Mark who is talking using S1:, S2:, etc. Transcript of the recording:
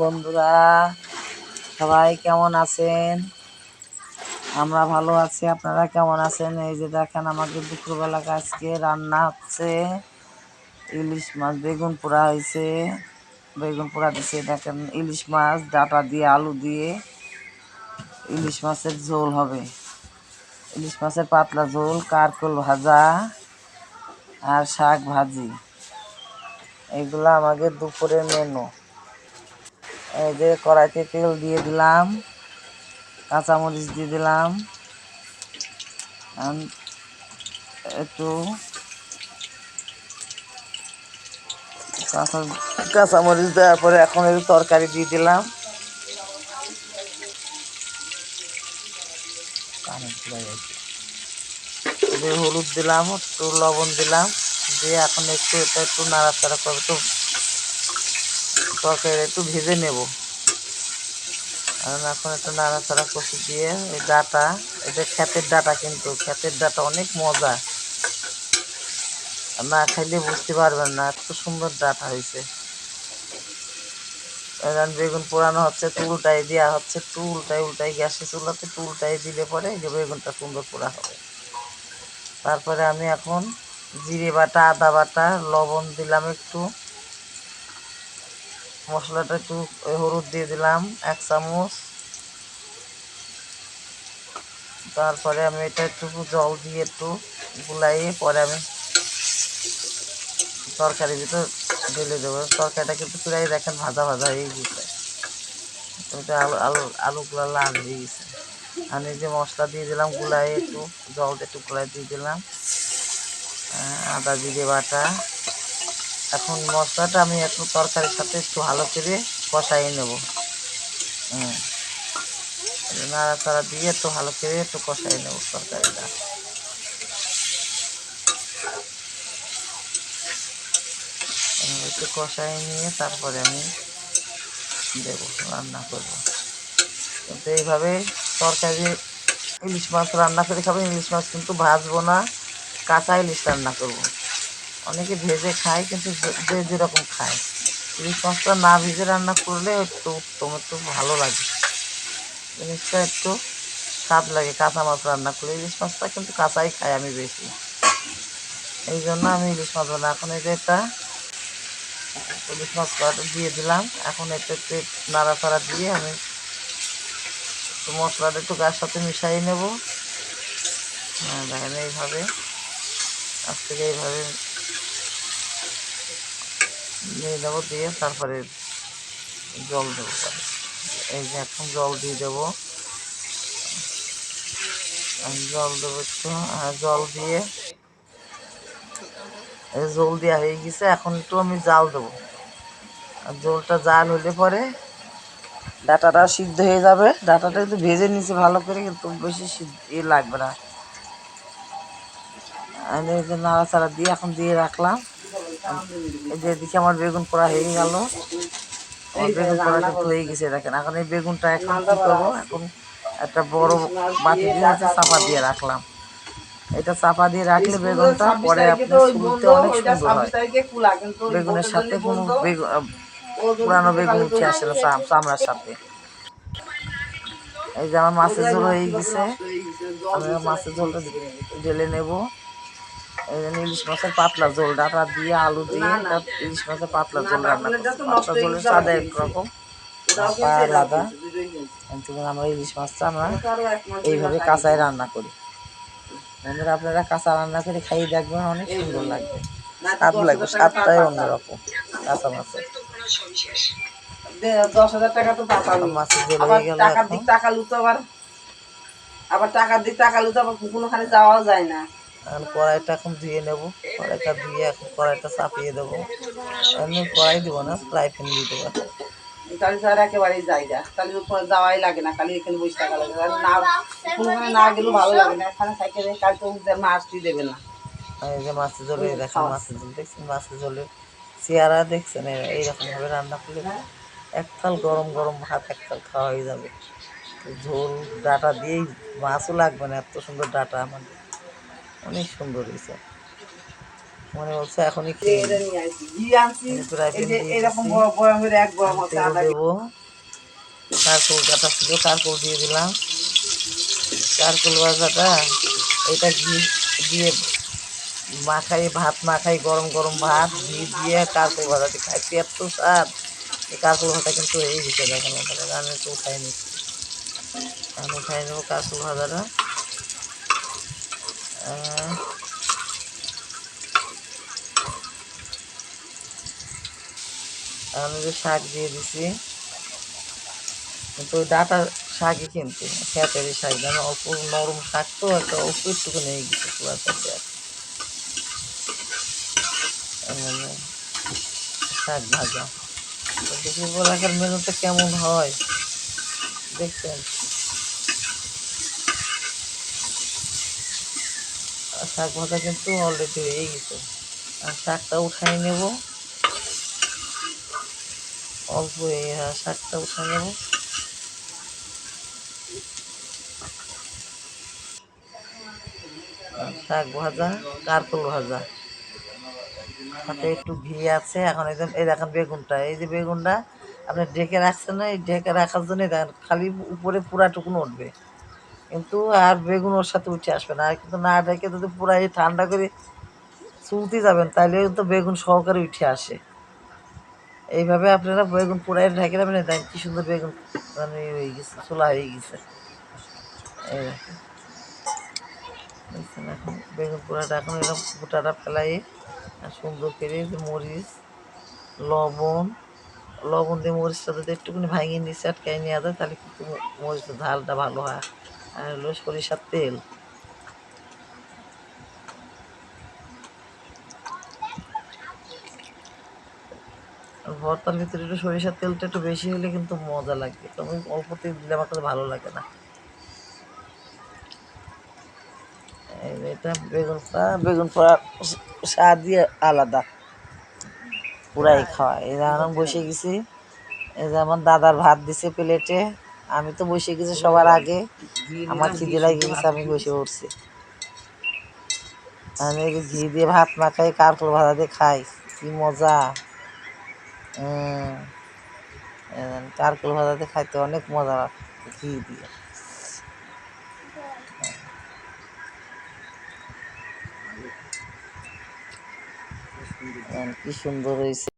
S1: বন্ধুরা, সবাই কেমন আছেন? আমরা ভালো আছি, আপনারা কেমন আছেন? এই যে দেখেন, আমাকে দুপুরবেলা আজকে রান্না হচ্ছে। ইলিশ মাছ, বেগুন পোড়া হয়েছে। বেগুন পোড়া দিছে, দেখেন, ইলিশ মাছ, ডাটা দিয়ে, আলু দিয়ে। ইলিশ মাছের ঝোল হবে। ইলিশ মাছের পাতলা ঝোল, কারকল ভাজা আর শাক ভাজি। এগুলো আমাকে দুপুরের মেনু এই যে কড়াইতে তেল দিয়ে দিলাম, কাঁচামরিচ দিয়ে দিলাম একটু কাঁচা, কাঁচামরিচ দেওয়ার পরে এখন একটু তরকারি দিয়ে দিলাম। হলুদ দিলাম, একটু লবণ দিলাম, দিয়ে এখন একটু, এটা একটু নাড়াচাড়া করে তো তরকারি একটু ভেজে নেব। কারণ এখন একটু নাড়াচাড়া কষি দিয়ে এই ডাটা এটা ক্ষেতের ডাটা কিন্তু, ক্ষেতের ডাটা অনেক মজা। না খাইলে বুঝতে পারবেন না, এত সুন্দর ডাটা হয়েছে। বেগুন পোড়ানো হচ্ছে তো উল্টাই দেওয়া হচ্ছে, একটু উল্টাই গ্যাসে চুলাতে একটু উল্টাই দিলে পরে বেগুনটা সুন্দর পোড়া হবে। তারপরে আমি এখন জিরে বাটা, আদা বাটা, লবণ দিলাম একটু। মশলাটা একটু হলুদ দিয়ে দিলাম, এক চামচ। তারপরে আমি এটা একটু জল দিয়ে একটু গুলাইয়ে পরে আমি তরকারির ভিতর ঢেলে দেবো। তরকারিটা কিন্তু পুরাই দেখেন ভাজা ভাজা হয়ে গেছে। আলু আলু, আলুগুলো লাল হয়ে গেছে। আমি যে মশলা দিয়ে দিলাম গুলাই একটু জল একটু গুলাই দিয়ে দিলাম। আদা, জিরে, বাটা। এখন মশলাটা আমি একটু তরকারির সাথে একটু ভালো করে কষাই নেব। নাড়াচাড়া দিয়ে একটু ভালো করে একটু কষাই নেব তরকারিটা। একটু কষাই নিয়ে তারপরে আমি দেবো, রান্না করব। কিন্তু এইভাবে তরকারি ইলিশ মাছ রান্না করে খাব, ইলিশ মাছ কিন্তু ভাজবো না, কাঁচা ইলিশ রান্না করব। অনেকে ভেজে খায়, কিন্তু যে- যেরকম খায়। ইলিশ মাছটা না ভেজে রান্না করলে একটু উত্তম একটু ভালো লাগে। জিনিসটা একটু স্বাদ লাগে, কাঁচা মাছ রান্না করলে। ইলিশ মাছটা কিন্তু কাঁচাই খাই আমি বেশি। এই জন্য আমি ইলিশ মাছ বানাই এখন যে এটা ইলিশ মাছ দিয়ে দিলাম। এখন এটা একটু নাড়াচাড়া দিয়ে আমি একটু মশলাটা একটু গায়ের সাথে মিশাই নেব। হ্যাঁ দেখেন এইভাবে আজ থেকে এইভাবে নিয়ে নেব দিয়ে তারপরে জল দেবো এই যে এখন জল দিয়ে দেবো। জল দেবো একটু। জল দিয়ে জল দেওয়া হয়ে গেছে। এখন একটু আমি জাল দেবো। আর জলটা জাল হলে পরে ডাটাটা সিদ্ধ হয়ে যাবে। ডাটাটা একটু ভেজে নিয়েছি ভালো করে, কিন্তু বেশি সিদ্ধ লাগবে না। আমি নাড়াচাড়া দিয়ে এখন দিয়ে রাখলাম। যে এদিকে আমার বেগুন পোড়া হয়ে গেল বেগুন পোড়া কিন্তু হয়ে গেছে, দেখেন, এখন এই বেগুনটা এখন কি করব? এখন একটা বড় বাটি দিয়ে চাপা দিয়ে রাখলাম। এটা চাপা দিয়ে রাখলে বেগুনটা পরে আপনার শুনতে অনেক সুন্দর হয়। বেগুনের সাথে কোনো বেগুন পুরানো বেগুন উঠে আসে না চাম- চামড়ার সাথে। এই যে আমার মাছের ঝোল হয়ে গেছে, আমি মাছের ঝোলটা ঢেলে নেব। ইলিশ মাছের পাতলা ঝোল ডাটা দিয়ে আলু দিয়ে ইলিশ মাছের পাতলা ঝোল রান্না পাতলা ঝোলের সাদা একরকম। আলাদা কিন্তু আমরা ইলিশ মাছটা আমরা এইভাবে কাঁচায় রান্না করি। বন্ধুরা আপনারা কাঁচা রান্না করে খাইয়ে দেখবেন অনেক সুন্দর লাগবে। স্বাদ লাগবে স্বাদটাই অন্যরকম কাঁচা মাছের।
S2: দশ হাজার টাকা তো
S1: মাছের ঝোল হয়ে গেল
S2: টাকার দিক টাকা লুতো আবার আবার টাকার দিক টাকা লুতো আবার কোনোখানে যাওয়াও যায় না।
S1: এখন কড়াইটা এখন ধুয়ে নেব। কড়াইটা ধুয়ে এখন কড়াইটা চাপিয়ে দেবো। এমনি কড়াই দেবো না ফ্রাই প্যান দিয়ে দেবো।
S2: তাহলে স্যার একেবারেই তাহলে তো যাওয়াই লাগে না খালি এখানে বসে লাগে। না কোনোখানে না গেলেও ভালো লাগে না। এখানে থাকে কাল তো মাছটি দেবে না।
S1: এই যে মাছের ঝোলে দেখেন মাছের ঝোল। দেখছেন মাছের ঝোলের চেয়ারা দেখছেন? এ- এইরকম রান্না করলে এক থাল গরম গরম ভাত এক থাল খাওয়া হয়ে যাবে। ঝোল ডাটা দিয়েই মাছও লাগবে না এত সুন্দর ডাটা আমাদের। অনেক সুন্দর হয়েছে। মনে বলছে এখনই দেবো। কারকুল কাটা ছিল কারকুল দিয়ে দিলাম। কারকুল ভাজাটা এটা ঘি দিয়ে মাখাই ভাত মাখাই গরম গরম ভাত ঘি দিয়ে কারকুল ভাজাটি খাইতে এত স্বাদ। এই কারকুল ভাজা কিন্তু এই দিকে দেখেন ওখানে একটু উঠাই নিচ্ছি আমি উঠাই নেব কারকুল ভাজাটা আমি যে শাক দিয়ে দিছি, কিন্তু ডাটা শাকই কিন্তু খেতেরই শাক, যেন অল্প নরম শাক তো একটা অল্প একটুকু নিয়ে গেছে শাক ভাজা। দুপুর রাখার মেনুটা কেমন হয় দেখছেন শাক ভাজা কিন্তু অলরেডি হয়ে গেছে। আর শাকটা উঠাই নেব। অল্প হ্যাঁ, শাকটা উঠাই নেব। শাক ভাজা কারকুল ভাজা। সাথে একটু ঘি আছে এখন একদম এই দেখেন বেগুনটা। এই যে বেগুনটা আপনি ঢেকে রাখছেন না এই ঢেকে রাখার জন্য খালি উপরে পুরাটুকুন উঠবে। কিন্তু আর বেগুন ওর সাথে উঠে আসবে না। আর কিন্তু না ঢেকে যদি পুরাই ঠান্ডা করে চুলতে যাবেন, তাহলে কিন্তু বেগুন সহকারে উঠে আসে। এইভাবে আপনারা বেগুন পুরাই ঢেকে রাখবেন দেখেন কি সুন্দর বেগুন মানে হয়ে গেছে, চোলা হয়ে গেছে। এখন বেগুন পোড়াটা এখন এরকম গোটাটা ফেলাই সুন্দর করে মরিচ, লবণ লবণ দিয়ে মরিচটা যদি একটুখানি ভাঙিয়ে নিচে আটকাই নেওয়া যায়, তাহলে কিন্তু মরিচের ঝালটা ভালো হয়। আর হলো সরিষার তেল। ভর্তার ভিতরে একটু সরিষার তেলটা একটু বেশি হলে কিন্তু মজা লাগবে তবে অল্প তেল দিলে আমার কাছে ভালো লাগে না। এটা বেগুন বেগুন পোড়া স্বাদই আলাদা। পুরাই খাওয়া। এই যে বসে গেছি। এই যে আমার দাদার ভাত দিছে প্লেটে। আমি তো বসে গেছি সবার আগে। আমার খিদে লাগে গেছে, আমি বসে উঠছি আমি ঘি দিয়ে ভাত মাখাই কারকুল ভাজা দিয়ে খাই। কি মজা। কারকুল ভাজা দিয়ে খাইতে অনেক মজা ঘি দিয়ে। কি সুন্দর হয়েছে।